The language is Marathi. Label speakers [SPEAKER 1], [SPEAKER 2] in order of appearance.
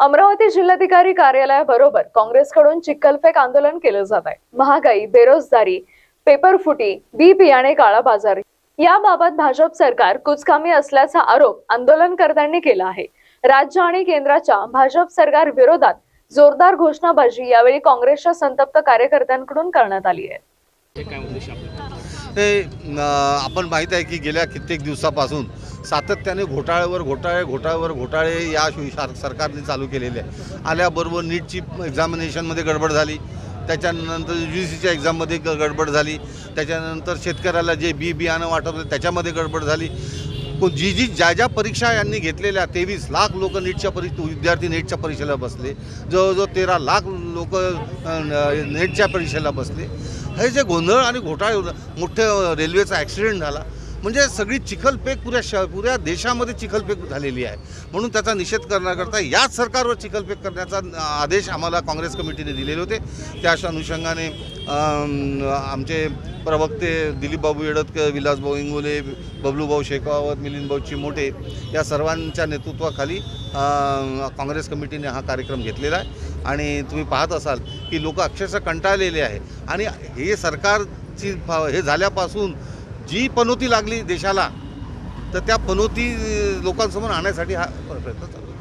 [SPEAKER 1] अमरावती जिल्हाधिकारी कार्यालयाबरोबर काँग्रेसकडून चिखलफेक आंदोलन केलं जात आहे. महागाई बेरोजगारी पेपरफुटी बी बियाणे काळा बाजारी याबाबत भाजप सरकार कुचकामी असल्याचा आरोप आंदोलनकर्त्यांनी केला आहे. राज्य आणि केंद्राच्या भाजप सरकार विरोधात जोरदार घोषणाबाजी यावेळी काँग्रेसच्या संतप्त कार्यकर्त्यांकडून करण्यात आली आहे.
[SPEAKER 2] हे
[SPEAKER 3] आपण माहीत आहे की गेल्या कित्येक दिवसापासून सातत्याने घोटाळ्यावर घोटाळे घोटाळ्यावर घोटाळे या शार- सरकारने चालू केलेले आहे. आल्याबरोबर नीटची एक्झामिनेशनमध्ये गडबड झाली. त्याच्यानंतर यू जी सीच्या एक्झाममध्ये ग- गडबड झाली. त्याच्यानंतर शेतकऱ्याला जे बी बियाणं वाटत होतं त्याच्यामध्ये गडबड झाली. जी जी ज्या ज्या परीक्षा यांनी घेतलेल्या तेवीस लाख लोक नीटच्या परी विद्यार्थी नेटच्या परीक्षेला बसले. जवळजवळ तेरा लाख लोक नेटच्या परीक्षेला बसले. हे जे गोंधळ आणि घोटाळे मोठे रेल्वेचा ॲक्सिडेंट झाला. म्हणजे सगळी चिखलपेक पुऱ्या श पुऱ्या देशामध्ये चिखलपेक झालेली आहे. म्हणून त्याचा निषेध करण्याकरता याच सरकारवर चिखलपेक करण्याचा आदेश आम्हाला काँग्रेस कमिटीने दिलेले होते. त्या अशा अनुषंगाने आमचे प्रवक्ते दिलीपबाबू येडतकर विलासभाऊ इंगोले बबलूभाऊ शेखावत मिलिंदभाऊ चिमोटे या सर्वांच्या नेतृत्वाखाली काँग्रेस कमिटीने हा कार्यक्रम घेतलेला आहे. आणि तुम्ही पाहत असाल की लोक अक्षरशः कंटाळलेले आहे. आणि हे सरकारची हे झाल्यापासून जी पनोती लागली देशाला तर त्या पनोती लोकांसमोर आणण्यासाठी हा प्रयत्न चालू आहे.